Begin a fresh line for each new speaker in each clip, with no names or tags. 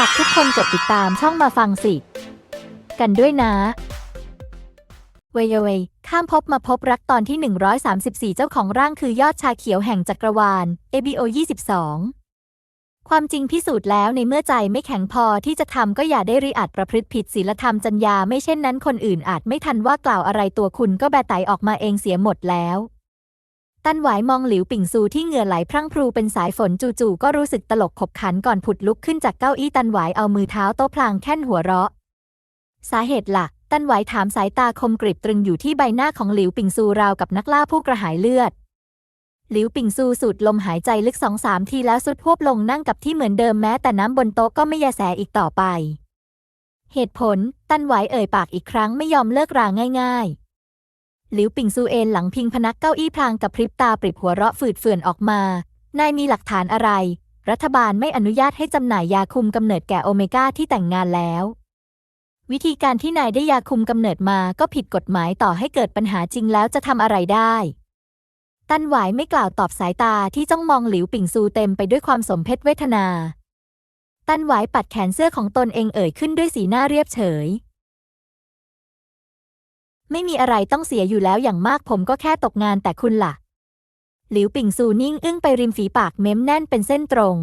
ฝากทุกคนกดติดตามช่องมาฟังสิ กันด้วยนะ เวยเวยข้ามภพมาพบรักตอนที่ 134 เจ้าของร่างคือยอดชาเขียวแห่งจักรวาล ABO 22 ความจริงพิสูจน์แล้วในเมื่อใจไม่แข็งพอที่จะทำก็อย่าได้ริอาจประพฤติผิดศีลธรรมจัญญาไม่เช่นนั้นคนอื่นอาจไม่ทันว่ากล่าวอะไรตัวคุณก็แบไตออกมาเองเสียหมดแล้ว ตันหวายมองหลิวปิ่งซูที่เหงื่อไหลพรั่งพรูเป็นสายฝนจู่ๆก็รู้สึกตลกขบขันก่อนผุดลุกขึ้นจากเก้าอี้ตันหวายเอามือเท้าโต๊ะพลางแค่นหัวเราะ สาเหตุหลักตันหวายถามสายตาคมกริบตรึงอยู่ที่ใบหน้าของหลิวปิ่งซูราวกับนักล่าผู้กระหายเลือด หลิวปิ่งซูสูดลมหายใจลึกสองสามทีแล้วสุดพวบลงนั่งกับที่เหมือนเดิมแม้แต่น้ำบนโต๊ะก็ไม่ยแสอีกต่อไป เหตุผล ตันหวายเอ่ยปากอีกครั้งไม่ยอมเลิกราง่าย ๆ หลิวปิงซูเอนหลังพิงพนักเก้าอี้พลางกับพริบตาปริบหัวเราะฝืดเฟื่อนออกมา นายมีหลักฐานอะไร รัฐบาลไม่อนุญาตให้จำหน่ายยาคุมกำเนิดแก่โอเมก้าที่แต่งงานแล้ว วิธีการที่นายได้ยาคุมกำเนิดมาก็ผิดกฎหมายต่อให้เกิดปัญหาจริงแล้วจะทำอะไรได้ ตันหวายไม่กล่าวตอบสายตาที่จ้องมองหลิวปิงซูเต็มไปด้วยความสมเพชเวทนา ตันหวายปัดแขนเสื้อของตนเองเอ่ยขึ้นด้วยสีหน้าเรียบเฉย ไม่มีอะไรต้องเสียอยู่แล้วอย่างมากผมก็แค่ตกงานแต่คุณล่ะ หลิวปิ่งซูนิ่งอึ้งไปริมฝีปากเม้มแน่นเป็นเส้นตรง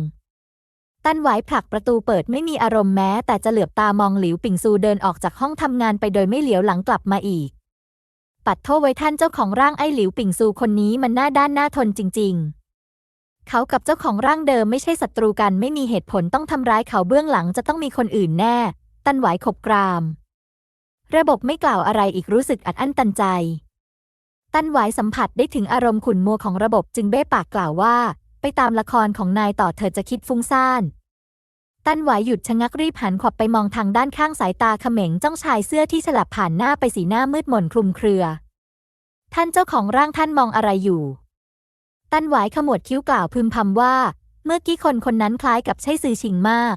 ตันหวผลักประตูเปิดไม่มีอารมณ์แม้ แต่จะเหลือบตามองหลิวปิ่งซูเดินออกจากห้องทำงานไปโดยไม่เหลียวหลังกลับมาอีก ปัดโทษไว้ท่านเจ้าของร่างไอ้หลิวปิ่งซูคนนี้มันหน้าด้านหน้าทนจริง ๆเขากับเจ้าของร่างเดิมไม่ใช่ศัตรูกันไม่มีเหตุผลต้องทำร้ายเขาเบื้องหลังจะต้องมีคนอื่นแน่ ตันไหวขบกราม ระบบไม่กล่าวอะไรอีกรู้สึกอัดอั้นตันใจ ตันหวายสัมผัสได้ถึงอารมณ์ขุ่นมัวของระบบจึงเบ้ปากกล่าวว่า ไปตามละครของนายต่อเธอจะคิดฟุ้งซ่าน ตันหวายหยุดชะงักรีบหันขวับไปมองทางด้านข้างสายตาเขม็งจ้องชายเสื้อที่ฉลับผ่านหน้าไปสีหน้ามืดมนคลุมเครือ ท่านเจ้าของร่างท่านมองอะไรอยู่ ตันหวายขมวดคิ้วกล่าวพึมพำว่า เมื่อกี้คนคนนั้นคล้ายกับใช่ซือชิงมาก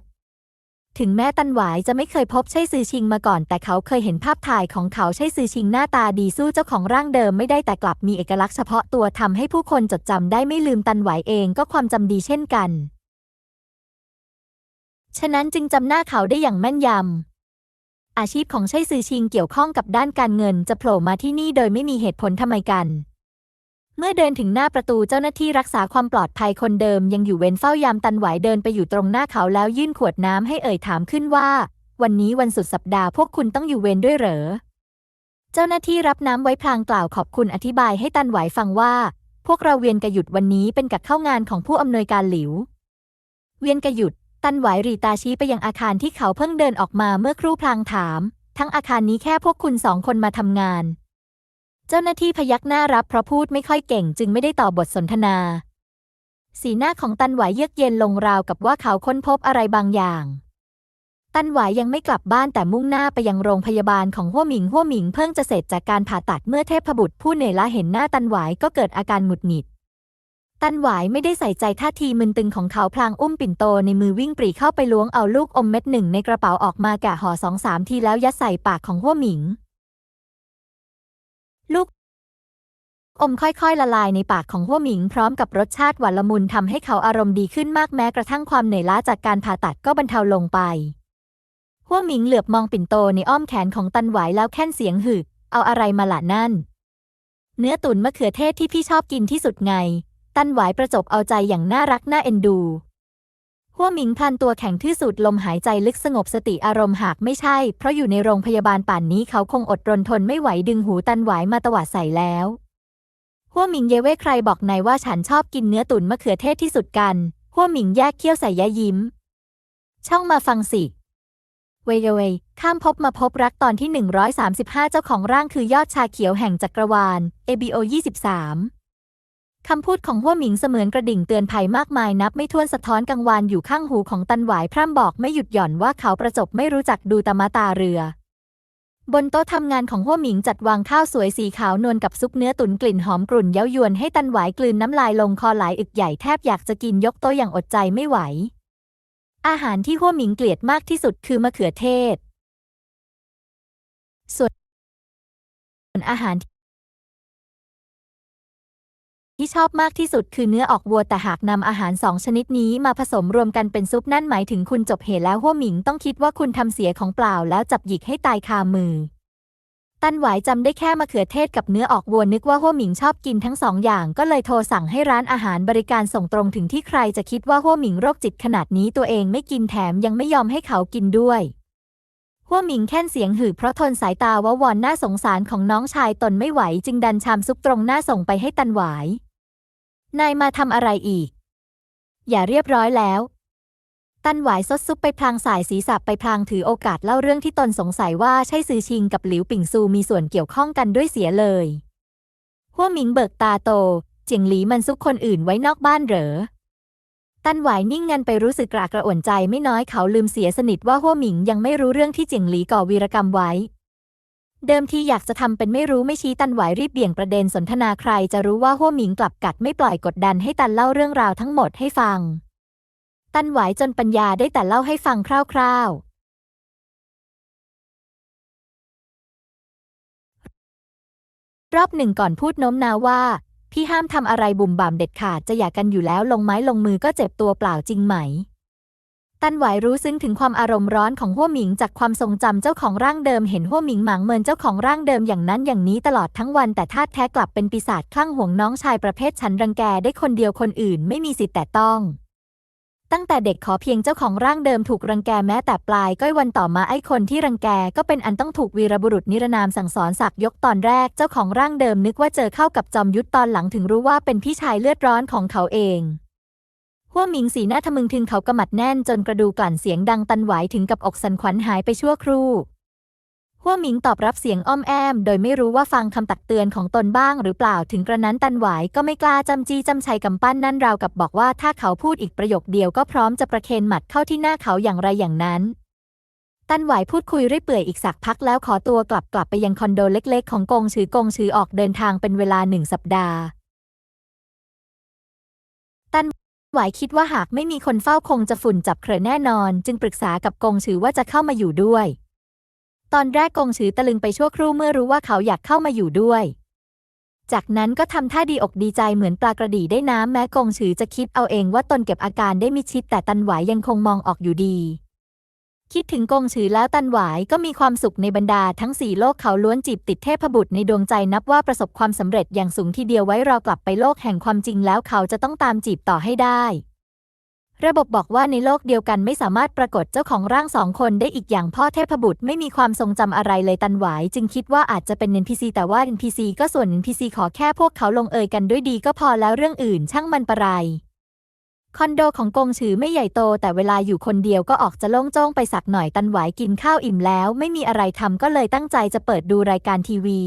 ถึงแม้ตันหวายจะไม่เคยพบใช่ซือชิงมาก่อน แต่เขาเคยเห็นภาพถ่ายของเขาใช่ซือชิงหน้าตาดีสู้เจ้าของร่างเดิมไม่ได้แต่กลับมีเอกลักษณ์เฉพาะตัวทำให้ผู้คนจดจำได้ไม่ลืมตันหวายเองก็ความจำดีเช่นกัน ฉะนั้นจึงจำหน้าเขาได้อย่างแม่นยำอาชีพของใช่ซือชิงเกี่ยวข้องกับด้านการเงินจะโผล่มาที่นี่โดยไม่มีเหตุผลทำไมกัน เมื่อเดินถึงหน้าประตูเจ้าหน้าที่รักษาความปลอดภัยคนเดิมยังอยู่เว้นเฝ้ายามตันไหวเดินไปอยู่ตรงหน้าเขาแล้วยื่นขวดน้ำให้เอ่ยถามขึ้นว่า วันนี้วันสุดสัปดาห์พวกคุณต้องอยู่เวรด้วยเหรอ เจ้าหน้าที่รับน้ำไว้พลางกล่าวขอบคุณอธิบายให้ตันไหวฟังว่า พวกเราเวียนกระหยุดวันนี้เป็นกัดเข้างานของผู้อำนวยการหลิว เวียนกระหยุด ตันไหวรีตาชี้ไปยังอาคารที่เขาเพิ่งเดินออกมาเมื่อครู่พลางถาม ทั้งอาคารนี้แค่พวกคุณสองคนมาทำงาน เจ้าหน้าที่พยักหน้ารับเพราะพูดไม่ค่อยเก่งจึงไม่ได้ตอบบทสนทนา สีหน้าของตันหวายเยือกเย็นลงราวกับว่าเขาค้นพบอะไรบางอย่าง ตันหวายยังไม่กลับบ้านแต่มุ่งหน้าไปยังโรงพยาบาลของหัวหมิงหัวหมิงเพิ่งจะเสร็จจากการผ่าตัดเมื่อเทพบุตรผู้เหนื่อยล้าเห็นหน้าตันหวายก็เกิดอาการหงุดหงิด ตันหวายไม่ได้ใส่ใจท่าทีมึนตึงของเขาพลางอุ้มปิ่นโตในมือวิ่งปรีเข้าไปล้วงเอาลูกอมเม็ดหนึ่งในกระเป๋าออกมาแกะห่อสองสามทีแล้วยัดใส่ปากของหัวหมิง ลูก อมค่อยๆ ละลายในปากของหัวหมิงพร้อมกับรสชาติหวานละมุนทำให้เขาอารมณ์ดีขึ้นมากแม้กระทั่งความเหนื่อยล้าจากการผ่าตัดก็บรรเทาลงไปหัวหมิงเหลือบมองปิ่นโตในอ้อมแขนของตันหวายแล้วแค่นเสียงหึเอาอะไรมาละนั่น เนื้อตุ๋นมะเขือเทศที่พี่ชอบกินที่สุดไง ตันหวายประจบเอาใจอย่างน่ารักน่าเอ็นดู หัวหมิงพันตัวแข็งที่สุดลมหายใจลึกสงบสติอารมณ์หากไม่ใช่ เพราะอยู่ในโรงพยาบาลป่านนี้เขาคงอดรนทนไม่ไหวดึงหูตันหวายมาตวาดใส่แล้วหัวหมิงเยเว่ใครบอกนายว่าฉันชอบกินเนื้อตุ๋นมะเขือเทศที่สุดกันหัวหมิงแยกเขี้ยวใส่ยะยิ้ม ช่องมาฟังสิ เวยเวยข้ามภพมาพบรักตอนที่ 135 เจ้าของร่างคือยอดชาเขียวแห่งจักรวาล ABO 23 คำพูดของหัวหมิงเสมือนกระดิ่งเตือนภัยมากมายนับไม่ถ้วนสะท้อนกังวานอยู่ข้างหูของตันหวายพร่ำบอกไม่หยุดหย่อนว่าเขาประจบไม่รู้จักดูตามาตาเรือ บนโต๊ะทำงานของหัวหมิงจัดวางข้าวสวยสีขาวนวลกับซุปเนื้อตุ๋นกลิ่นหอมกรุ่นเย้ายวนให้ตันหวายกลืนน้ำลายลงคอหลายอึกใหญ่แทบอยากจะกินยกโต๊ะอย่างอดใจไม่ไหว อาหารที่หัวหมิงเกลียดมากที่สุดคือมะเขือเทศ ส่วนอาหารที่ ที่ชอบมากที่สุดคือเนื้อออกวัวแต่หากนำอาหารสองชนิดนี้มาผสมรวมกันเป็นซุปนั่นหมายถึงคุณจบเหตุแล้วหัวหมิงต้องคิดว่าคุณทำเสียของเปล่าแล้วจับหยิกให้ตายคามือ ตันหวายจำได้แค่มะเขือเทศกับเนื้อออกวัวนึกว่าหัวหมิงชอบกินทั้งสองอย่างก็เลยโทรสั่งให้ร้านอาหารบริการส่งตรงถึงที่ใครจะคิดว่าหัวหมิงโรคจิตขนาดนี้ตัวเองไม่กินแถมยังไม่ยอมให้เขากินด้วย หัวหมิงแค่นเสียงหือเพราะทนสายตาวาวอนน่าสงสารของน้องชายตนไม่ไหวจึงดันชามซุปตรงหน้าส่งไปให้ตันหวาย นายมาทำอะไรอีก อย่าเรียบร้อยแล้ว ตันหวายซดซุปไปพลางสายศีรษะไปพลางถือโอกาสเล่าเรื่องที่ตนสงสัยว่าใช่ซือชิงกับหลิวปิ่งซูมีส่วนเกี่ยวข้องกันด้วยเสียเลยหัวหมิงเบิกตาโต เจียงหลีมันซุกคนอื่นไว้นอกบ้านเหรอ ตันหวายนิ่งงันไปรู้สึกกระกระอ่วนใจไม่น้อยเขาลืมเสียสนิทว่าหัวหมิงยังไม่รู้เรื่องที่เจียงหลีก่อวีรกรรมไว้ เดิมทีอยากจะทำเป็นไม่รู้ไม่ชี้ตันหวายรีบเบี่ยงประเด็นสนทนาใครจะรู้ว่าหัวหมิงกลับกัดไม่ปล่อยกดดันให้ตันเล่าเรื่องราวทั้งหมดให้ฟัง ตันหวายจนปัญญาได้แต่เล่าให้ฟังคร่าวๆรอบหนึ่งก่อนพูดโน้มน้าวว่า พี่ห้ามทำอะไรบุ่มบ่ามเด็ดขาดจะอยากกันอยู่แล้วลงไม้ลงมือก็เจ็บตัวเปล่าจริงไหม ตันหวายรู้ซึ้งถึงความอารมณ์ร้อนของหัวหมิงจากความทรงจำเจ้าของร่างเดิมเห็นหัวหมิงหมางเมินเจ้าของร่างเดิมอย่างนั้นอย่างนี้ตลอดทั้งวันแต่ท่าแท้กลับเป็นปีศาจคลั่งห่วงน้องชายประเภทฉันรังแกได้คนเดียวคนอื่นไม่มีสิทธิ์แต่ต้อง ตั้งแต่เด็กขอเพียงเจ้าของร่างเดิมถูกรังแกแม้แต่ปลายก้อยวันต่อมาไอ้คนที่รังแกก็เป็นอันต้องถูกวีรบุรุษนิรนามสั่งสอนสักยกตอนแรกเจ้าของร่างเดิมนึกว่าเจอเข้ากับจอมยุทธตอนหลังถึงรู้ว่าเป็นพี่ชายเลือดร้อนของเขาเองหัวหมิงสีหน้าทะมึงถึงเขากระหมัดแน่นจนกระดูกลั่นเสียงดังตันไหวถึงกับอกสันขวัญหายไปชั่วครู่ หัวหมิงตอบรับเสียงอ้อมแอม โดยไม่รู้ว่าฟังคำตักเตือนของตนบ้างหรือเปล่าถึงกระนั้นตันหวายก็ไม่กล้าจำจี้จำชัยกำปั้นนั่นราวกับบอกว่าถ้าเขาพูดอีกประโยคเดียวก็พร้อมจะประเคนหมัดเข้าที่หน้าเขาอย่างไรอย่างนั้น ตันหวายพูดคุยเรื่อยเปื่อยอีกสักพักแล้วขอตัวกลับกลับไปยังคอนโดเล็กๆ ของกงชือกงชือออกเดินทางเป็นเวลาหนึ่งสัปดาห์ ตันหวายคิดว่าหากไม่มีคนเฝ้าคงจะฝุ่นจับเครอแน่นอน จึงปรึกษากับกงชือว่าจะเข้ามาอยู่ด้วย ตอนแรกกงชือตะลึงไปชั่วครู่เมื่อรู้ว่าเขาอยากเข้ามาอยู่ด้วย จากนั้นก็ทำท่าดีอกดีใจเหมือนปลากระดีได้น้ำแม้กงชือจะคิดเอาเองว่าตนเก็บอาการได้มิชิดแต่ตันหวายยังคงมองออกอยู่ดี คิดถึงกงชือแล้วตันหวายก็มีความสุขในบรรดาทั้งสี่โลกเขาล้วนจีบติดเทพบุตรในดวงใจนับว่าประสบความสำเร็จอย่างสูงทีเดียวไว้รอกลับไปโลกแห่งความจริงแล้วเขาจะต้องตามจีบต่อให้ได้ ระบบบอกว่าในโลกเดียวกันไม่สามารถปรากฏเจ้าของร่างสองคนได้อีกอย่างพ่อเทพบุตรไม่มีความทรงจำอะไรเลยตันหวาย จึงคิดว่าอาจจะเป็น NPC แต่ว่า NPC ก็ส่วน NPC ขอแค่พวกเขาลงเอยกันด้วยดีก็พอแล้วเรื่องอื่นช่างมันปะไรคอนโดของกงฉือไม่ใหญ่โต แต่เวลาอยู่คนเดียวก็ออกจะโล่งโจ้งไปสักหน่อยตันหวายกินข้าวอิ่มแล้ว ไม่มีอะไรทำก็เลยตั้งใจจะเปิดดูรายการทีวี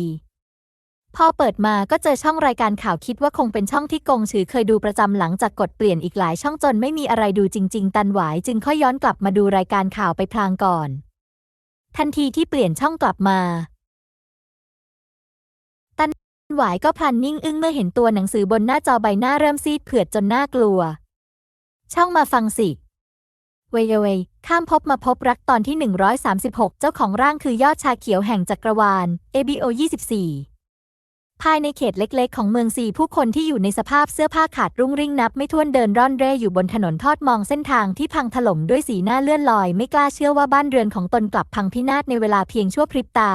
พอเปิดมาก็เจอช่องรายการข่าวคิดว่าคงเป็นช่องที่กงฉือเคยดูประจำหลังจากกดเปลี่ยนอีกหลายช่องจนไม่มีอะไรดูจริง ๆ ตันหวายจึงค่อยย้อนกลับมาดูรายการข่าวไปพลางก่อน ทันทีที่เปลี่ยนช่องกลับมา ตันหวายก็พลันนิ่งอึ้งเมื่อเห็นตัวหนังสือบนหน้าจอใบหน้าเริ่มซีดเผือดจนน่ากลัว ช่องมาฟังสิเวยเวยข้ามภพมาพบรักตอนที่ 136 เจ้าของร่างคือยอดชาเขียวแห่งจักรวาล ABO 24 ภายในเขตเล็กๆ ของเมืองซีผู้คนที่อยู่ในสภาพเสื้อผ้าขาดรุ่งริ่งนับ ไม่ถ้วนเดินร่อนเร่อยู่บนถนนทอดมองเส้นทางที่พังถล่มด้วยสีหน้าเลื่อนลอย ไม่กล้าเชื่อว่าบ้านเรือนของตนกลับพังพินาศในเวลาเพียงชั่วพริบตา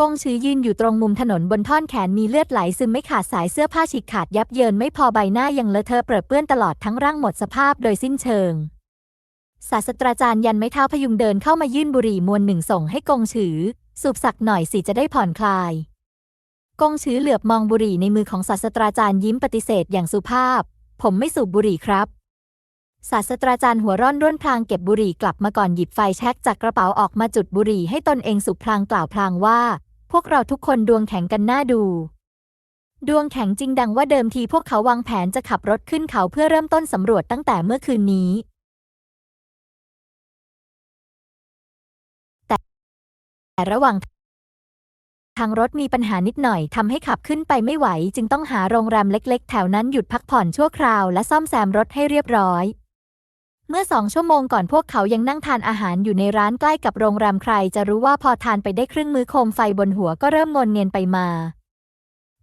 กงชือยืนอยู่ตรงมุมถนนบนท่อนแขนมีเลือดไหลซึมไม่ขาดสายเสื้อผ้าฉีกขาดยับเยินไม่พอใบหน้ายังเลอะเทอะเปรอะเปื้อนตลอดทั้งร่างหมดสภาพโดยสิ้นเชิงศาสตราจารย์ยันไม้เท้าพยุงเดินเข้ามายื่นบุหรี่มวลหนึ่งส่งให้กงฉือ สูบสักหน่อยสิจะได้ผ่อนคลาย กงฉือเหลือบมองบุหรี่ในมือของศาสตราจารย์ยิ้มปฏิเสธอย่างสุภาพ ผมไม่สูบบุหรี่ครับ ศาสตราจารย์หัวร่อนร่วนพลางเก็บบุหรี่กลับมาก่อนหยิบไฟแช็กจากกระเป๋าออกมาจุดบุหรี่ให้ตนเองสูบพลางกล่าวพลางว่า พวกเราทุกคนดวงแข็งกันหน้าดู ดวงแข็งจริงดังว่าเดิมทีพวกเขาวางแผนจะขับรถขึ้นเขาเพื่อเริ่มต้นสำรวจตั้งแต่เมื่อคืนนี้แต่ระหว่าง ทางรถมีปัญหานิดหน่อยทำให้ขับขึ้นไปไม่ไหว จึงต้องหาโรงแรมเล็ก ๆ แถวนั้นหยุดพักผ่อนชั่วคราวและซ่อมแซมรถให้เรียบร้อย เมื่อสองชั่วโมงก่อนพวกเขายังนั่งทานอาหารอยู่ในร้านใกล้กับโรงแรมใคร จะรู้ว่าพอทานไปได้ครึ่งมื้อโคมไฟบนหัวก็เริ่มงนเงียนไปมา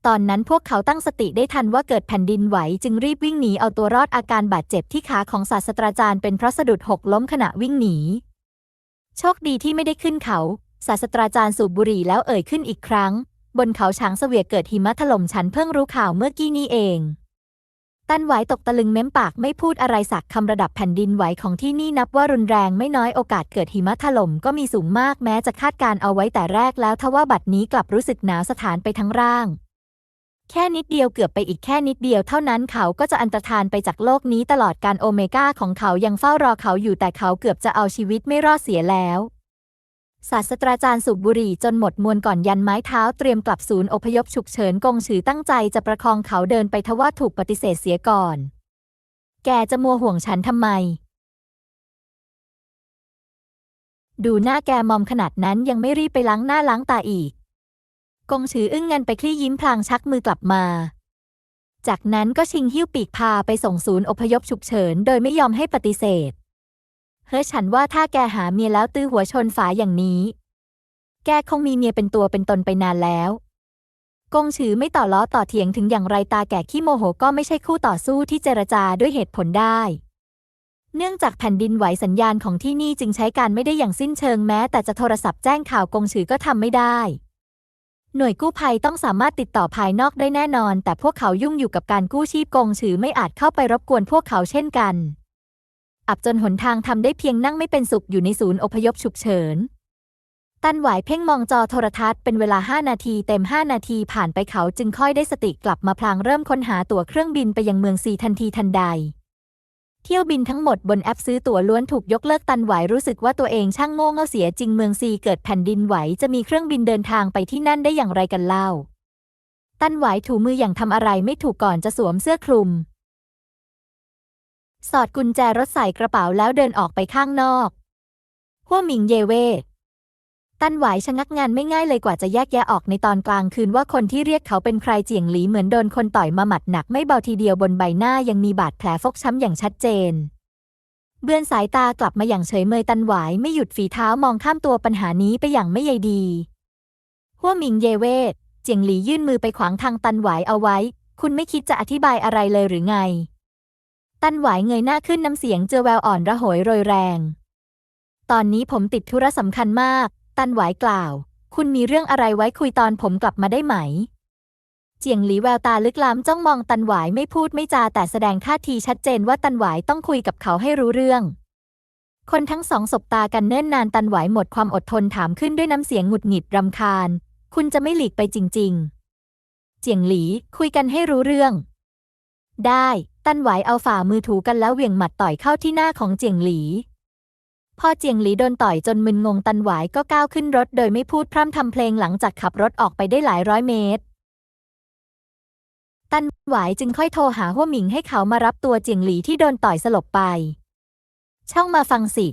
ตอนนั้นพวกเขาตั้งสติได้ทันว่าเกิดแผ่นดินไหว จึงรีบวิ่งหนีเอาตัวรอดอาการบาดเจ็บที่ขาของศาสตราจารย์เป็นเพราะสะดุดหกล้มขณะวิ่งหนีโชคดีที่ไม่ได้ขึ้นเขา ศาสตราจารย์สูบบุหรี่แล้วเอ่ยขึ้นอีกครั้ง บนเขาช้างเสวียเกิดหิมะถล่มฉันเพิ่งรู้ข่าวเมื่อกี้นี้เอง ตันไหวตกตะลึงเม้มปากไม่พูดอะไรสักคำระดับแผ่นดินไหวของที่นี่นับว่ารุนแรงไม่น้อยโอกาสเกิดหิมะถล่มก็มีสูงมากแม้จะคาดการเอาไว้แต่แรกแล้วทว่าบัดนี้กลับรู้สึกหนาวสถานไปทั้งร่างแค่นิดเดียวเกือบไปอีกแค่นิดเดียวเท่านั้นเขาก็จะอันตรธานไปจากโลกนี้ตลอดการโอเมก้าของเขายังเฝ้ารอเขาอยู่แต่เขาเกือบจะเอาชีวิตไม่รอดเสียแล้ว ศาสตราจารย์สูบบุหรี่จนหมดมวลก่อนยันไม้เท้าเตรียมกลับศูนย์อพยพฉุกเฉินกงฉือตั้งใจจะประคองเขาเดินไปทว่าถูกปฏิเสธเสียก่อน แกจะมัวห่วงฉันทำไม ดูหน้าแกมอมขนาดนั้นยังไม่รีบไปล้างหน้าล้างตาอีก กงฉืออึ้งเงินไปคลี่ยิ้มพลางชักมือกลับมา จากนั้นก็ชิงหิ้วปีกพาไปส่งศูนย์อพยพฉุกเฉิน โดยไม่ยอมให้ปฏิเสธ เฮ้ยฉันว่าถ้าแกหาเมียแล้วตื้อหัวชนฝาอย่างนี้ แกคงมีเมียเป็นตัวเป็นตนไปนานแล้ว กงฉือไม่ต่อล้อต่อเถียงถึงอย่างไรตาแก่ขี้โมโหก็ไม่ใช่คู่ต่อสู้ที่เจรจาด้วยเหตุผลได้ เนื่องจากแผ่นดินไหวสัญญาณของที่นี่จึงใช้การไม่ได้อย่างสิ้นเชิงแม้ แต่จะโทรศัพท์แจ้งข่าวกงฉือก็ทำไม่ได้ หน่วยกู้ภัยต้องสามารถติดต่อภายนอกได้แน่นอน แต่พวกเขายุ่งอยู่กับการกู้ชีพกงฉือไม่อาจเข้าไปรบกวนพวกเขาเช่นกัน อับจนหนทางทำได้เพียงนั่งไม่เป็นสุขอยู่ในศูนย์อพยพฉุกเฉิน ตันหวายเพ่งมองจอโทรทัศน์เป็นเวลา 5 นาทีเต็ม 5 นาทีผ่านไปเขาจึงค่อยได้สติกลับมาพลางเริ่มค้นหาตั๋วเครื่องบินไปยังเมืองซีทันทีทันใด เที่ยวบินทั้งหมดบนแอปซื้อตั๋วล้วนถูกยกเลิกตันหวายรู้สึกว่าตัวเองช่างโง่เง่าเสียจริงเมืองซีเกิดแผ่นดินไหวจะมีเครื่องบินเดินทางไปที่นั่นได้อย่างไรกันเล่า ตันหวายถูมืออย่างทำอะไรไม่ถูกก่อนจะสวมเสื้อคลุม สอดกุญแจรถใส่กระเป๋าแล้วเดินออกไปข้างนอกหัวหมิงเยเวตันหวายชะงักงานไม่ง่ายเลยกว่าจะแยกแยะออกในตอนกลางคืนว่าคนที่เรียกเขาเป็นใครเจียงหลีเหมือนโดนคนต่อยมาหมัดหนักไม่เบาทีเดียวบนใบหน้ายังมีบาดแผลฟกช้ำอย่างชัดเจน เบือนสายตากลับมาอย่างเฉยเมยตันหวายไม่หยุดฝีเท้ามองข้ามตัวปัญหานี้ไปอย่างไม่ใยดีหัวหมิงเยเวเจียงหลียื่นมือไปขวางทางตันหวายเอาไว้ คุณไม่คิดจะอธิบายอะไรเลยหรือไง ตันหวายเงยหน้าขึ้นน้ำเสียงเจอแววอ่อนระหยโรยแรง ตอนนี้ผมติดธุระสำคัญมาก ตันหวายกล่าว คุณมีเรื่องอะไรไว้คุยตอนผมกลับมาได้ไหม เจียงหลีแววตาลึกล้ำจ้องมองตันหวายไม่พูดไม่จาแต่แสดงท่าทีชัดเจนว่าตันหวายต้องคุยกับเขาให้รู้เรื่อง คนทั้งสองสบตากันเนิ่นนานตันหวายหมดความอดทนถามขึ้นด้วยน้ำเสียงหงุดหงิดรำคาญ คุณจะไม่หลีกไปจริง ๆ เจียงหลีคุยกันให้รู้เรื่อง ได้ ตันไหวเอาฝ่ามือถูกันแล้วเหวี่ยงหมัดต่อยเข้าที่หน้าของเจียงหลี พอเจียงหลีโดนต่อยจนมึนงงตันไหวก็ก้าวขึ้นรถโดยไม่พูดพร่ำทำเพลงหลังจากขับรถออกไปได้หลายร้อยเมตร ตันไหวจึงค่อยโทรหาหัวหมิงให้เขามารับตัวเจียงหลีที่โดนต่อยสลบไป ช่องมาฟังสิ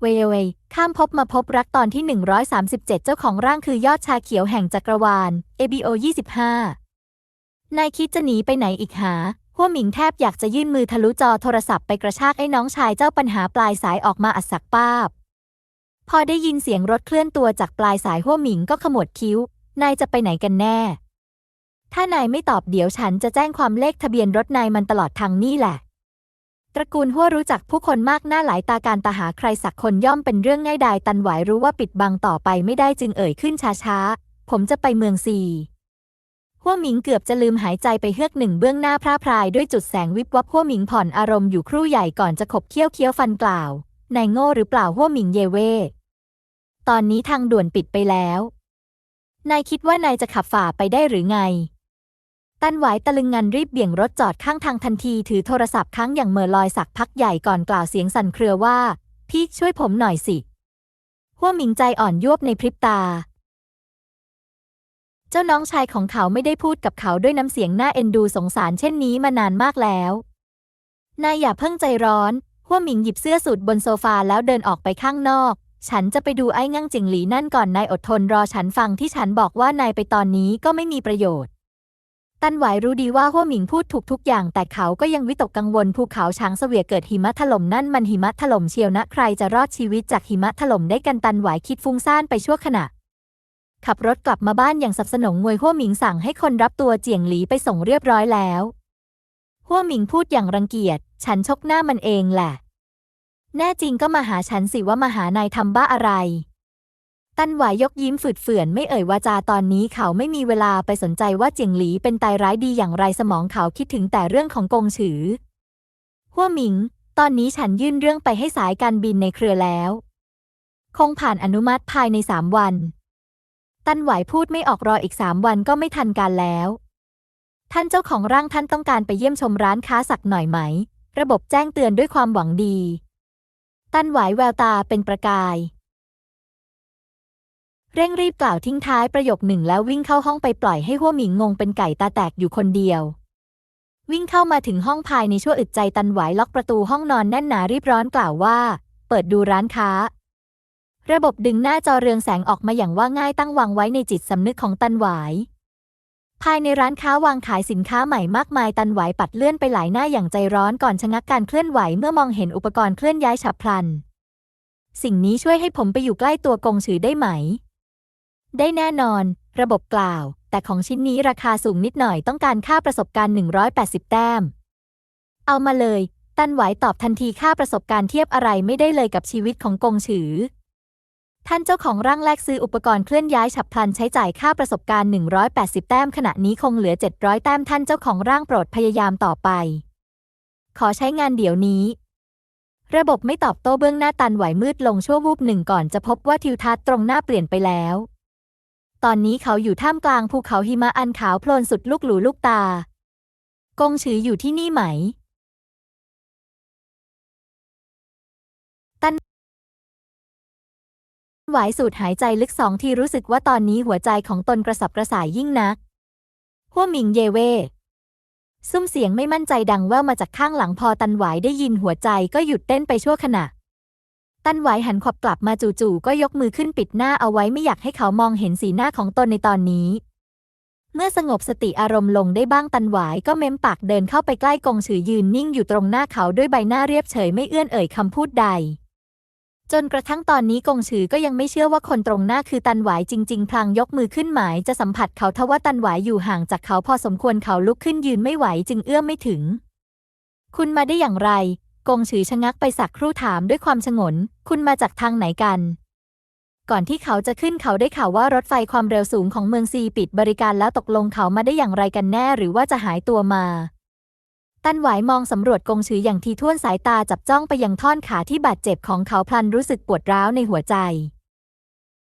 เวยเวยข้ามพบมาพบรักตอนที่ 137 เจ้าของร่างคือยอดชาเขียวแห่งจักรวาล ABO 25นายคิดจะหนีไปไหนอีกหา หัวหมิงแทบอยากจะยื่นมือทะลุจอโทรศัพท์ไปกระชากไอ้น้องชายเจ้าปัญหาปลายสายออกมาอัดสักป้าบ พอได้ยินเสียงรถเคลื่อนตัวจากปลายสายหัวหมิงก็ขมวดคิ้ว นายจะไปไหนกันแน่ ถ้านายไม่ตอบเดี๋ยวฉันจะแจ้งความเลขทะเบียนรถนายมันตลอดทางนี่แหละ ตระกูลหัวรู้จักผู้คนมากหน้าหลายตาการตาหาใครสักคนย่อมเป็นเรื่องง่ายดายตันหวายรู้ว่าปิดบังต่อไปไม่ได้จึงเอ่ยขึ้นช้าๆผมจะไปเมืองซี หัวหมิงเกือบจะลืมหายใจไปเฮือกหนึ่งเบื้องหน้าพร่าพรายด้วยจุดแสงวิบวับหัวหมิงผ่อนอารมณ์อยู่ครู่ใหญ่ก่อนจะขบเคี้ยวเคี้ยวฟันกล่าวนายโง่หรือเปล่าหัวหมิงเยเว ตอนนี้ทางด่วนปิดไปแล้ว นายคิดว่านายจะขับฝ่าไปได้หรือไง ตันหวตะลึงงันรีบเบี่ยงรถจอดข้างทางทันทีถือโทรศัพท์ค้างอย่างเหม่อลอยสักพักใหญ่ก่อนกล่าวเสียงสั่นเครือว่า พี่ช่วยผมหน่อยสิหัวหมิงใจอ่อนยวบในพริบตา เจ้าน้องชายของเขาไม่ได้พูดกับเขาด้วยน้ำเสียงน่าเอ็นดูสงสารเช่นนี้มานานมากแล้ว นายอย่าเพิ่งใจร้อนหัวหมิงหยิบเสื้อสูทบนโซฟาแล้วเดินออกไปข้างนอก ฉันจะไปดูไอ้งั่งจิงหลีนั่นก่อนนายอดทนรอฉันฟังที่ฉันบอกว่านายไปตอนนี้ก็ไม่มีประโยชน์ ตันหวายรู้ดีว่าหัวหมิงพูดถูกทุกอย่าง แต่เขาก็ยังวิตกกังวลภูเขาช้างเสวียเกิดหิมะถล่มนั่นมันหิมะถล่มเชียวนะใครจะรอดชีวิตจากหิมะถล่มได้กันตันหวายคิดฟุ้งซ่านไปชั่วขณะ ขับรถกลับมาบ้านอย่างสับสนงงวยหัวหมิงสั่งให้คนรับตัวเจียงหลีไปส่งเรียบร้อยแล้วหัวหมิงพูดอย่างรังเกียจ ฉันชกหน้ามันเองแหละ แน่จริงก็มาหาฉันสิว่ามาหานายทำบ้าอะไร ตันหวายยกยิ้มฝืดเฝื่อนไม่เอ่ยวาจาตอนนี้เขาไม่มีเวลาไปสนใจว่าเจียงหลีเป็นตายร้ายดีอย่างไรสมองเขาคิดถึงแต่เรื่องของกงฉือหัวหมิง ตอนนี้ฉันยื่นเรื่องไปให้สายการบินในเครือแล้ว คงผ่านอนุมัติภายในสามวัน ตั้นไหวพูดไม่ออกรออีกสามวันก็ไม่ทันการแล้ว ท่านเจ้าของร่างท่านต้องการไปเยี่ยมชมร้านค้าสักหน่อยไหม ระบบแจ้งเตือนด้วยความหวังดี ตั้นไหวแววตาเป็นประกาย เร่งรีบกล่าวทิ้งท้ายประโยคหนึ่งแล้ววิ่งเข้าห้องไปปล่อยให้หัวหมิงงงเป็นไก่ตาแตกอยู่คนเดียววิ่งเข้ามาถึงห้องภายในชั่วอึดใจตันไหวล็อกประตูห้องนอนแน่นหนารีบร้อนกล่าวว่า เปิดดูร้านค้า ระบบดึงหน้าจอเรืองแสงออกมาอย่างว่าง่ายตั้งวางไว้ในจิตสำนึกของตันหวาย ภายในร้านค้าวางขายสินค้าใหม่มากมายตันหวายปัดเลื่อนไปหลายหน้าอย่างใจร้อนก่อนชะงักการเคลื่อนไหวเมื่อมองเห็นอุปกรณ์เคลื่อนย้ายฉับพลัน สิ่งนี้ช่วยให้ผมไปอยู่ใกล้ตัวกงฉือได้ไหม ได้แน่นอน ระบบกล่าว แต่ของชิ้นนี้ราคาสูงนิดหน่อยต้องการค่าประสบการณ์ 180 แต้ม เอามาเลย ตันไหวตอบทันทีค่าประสบการณ์เทียบอะไรไม่ได้เลยกับชีวิตของกงฉือ ท่านเจ้าของร่างแรกซื้ออุปกรณ์เคลื่อนย้ายฉับพลันใช้จ่ายค่าประสบการณ์ 180 แต้ม ขณะนี้คงเหลือ 700 แต้มท่านเจ้าของร่างโปรดพยายามต่อไป ขอใช้งานเดี๋ยวนี้ ระบบไม่ตอบโต้เบื้องหน้าตันไหวมืดลงชั่ววูบหนึ่งก่อนจะพบว่าทิวทัศน์ตรงหน้าเปลี่ยนไปแล้ว ตอนนี้เขาอยู่ท่ามกลางภูเขาหิมะอันขาวโพลนสุดลูกหลูลูกตากงฉืออยู่ที่นี่ไหม ไหวสูดหายใจลึกสองทีรู้สึกว่าตอนนี้หัวใจของตนกระสับกระส่ายยิ่งนักหัวหมิงเยเว่ซุ้มเสียงไม่มั่นใจดังแว่วมาจากข้างหลังพอตันไหวได้ยินหัวใจก็หยุดเต้นไปชั่วขณะ ตันไหวหันขอบกลับมาจู่ๆก็ยกมือขึ้นปิดหน้าเอาไว้ไม่อยากให้เขามองเห็นสีหน้าของตนในตอนนี้ เมื่อสงบสติอารมณ์ลงได้บ้างตันหวายก็เม้มปากเดินเข้าไปใกล้กงฉือยืนนิ่งอยู่ตรงหน้าเขาด้วยใบหน้าเรียบเฉยไม่เอื้อนเอ่ยคำพูดใด จนกระทั่งตอนนี้กงฉือก็ยังไม่เชื่อว่าคนตรงหน้าคือตันหวายจริง ๆ พลางยกมือขึ้นหมายจะสัมผัสเขาทว่าตันหวายอยู่ห่างจากเขาพอสมควรเขาลุกขึ้นยืนไม่ไหวจึงเอื้อมไม่ถึง คุณมาได้อย่างไร กงฉือชะงักไปสักครู่ถามด้วยความฉงน คุณมาจากทางไหนกัน ก่อนที่เขาจะขึ้นเขาได้ข่าวว่ารถไฟความเร็วสูงของเมืองซีปิดบริการแล้วตกลงเขามาได้อย่างไรกันแน่ หรือว่าจะหายตัวมา ตันหวายมองสำรวจกงฉืออย่างทีท่วนสายตาจับจ้องไปยังท่อนขาที่บาดเจ็บของเขาพลันรู้สึกปวดร้าวในหัวใจ